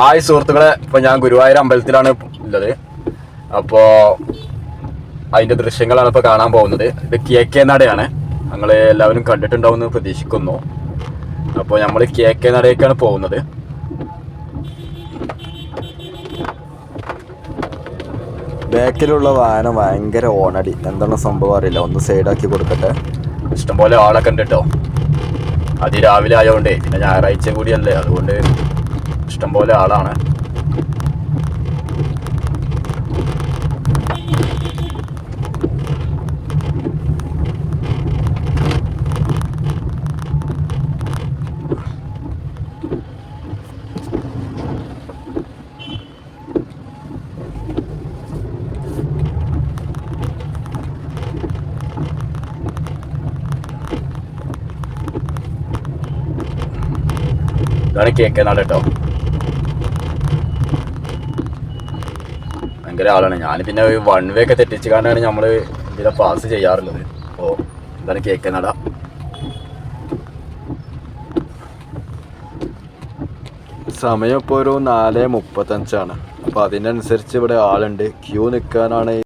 Hi സുഹൃത്തുക്കളെ ഇപ്പൊ ഞാൻ ഗുരുവായൂർ അമ്പലത്തിലാണ് ഉള്ളത്. അപ്പോ അതിന്റെ ദൃശ്യങ്ങളാണ് ഇപ്പൊ കാണാൻ പോകുന്നത്. ഇത് കെ കെ നടയാണ്. ഞങ്ങൾ എല്ലാവരും കണ്ടിട്ടുണ്ടാവുമെന്ന് പ്രതീക്ഷിക്കുന്നു. അപ്പോൾ നമ്മൾ കെ കെ നടയേക്കാണ് പോകുന്നത്. ബാക്കിലുള്ള വാഹനം ഭയങ്കര ഓണടി. എന്താണ് സംഭവം അറിയില്ല. ഒന്ന് സൈഡാക്കി കൊടുക്കട്ടെ. ഇഷ്ടംപോലെ ആളൊക്കെ ഉണ്ട് കേട്ടോ. അതിരാവിലെ ആയതുകൊണ്ടേ പിന്നെ ഞായറാഴ്ച കൂടിയല്ലേ. അതുകൊണ്ട് ഇഷ്ടംപോലെ ആളാണ്. ഇതാണ് കേക്ക് നാട് കേട്ടോ. ഭയങ്കര ആളാണ്. ഞാൻ പിന്നെ വൺ വേ ഒക്കെ തെറ്റിച്ച് കാണാണ് നമ്മൾ ഇതിലെ പാസ് ചെയ്യാറുള്ളത്. അപ്പോൾ എന്താണ് കേക്ക് സമയം ഇപ്പോൾ ഒരു നാല് മുപ്പത്തഞ്ചാണ്. അപ്പോൾ അതിനനുസരിച്ച് ഇവിടെ ആളുണ്ട്. ക്യൂ നിൽക്കാനാണ്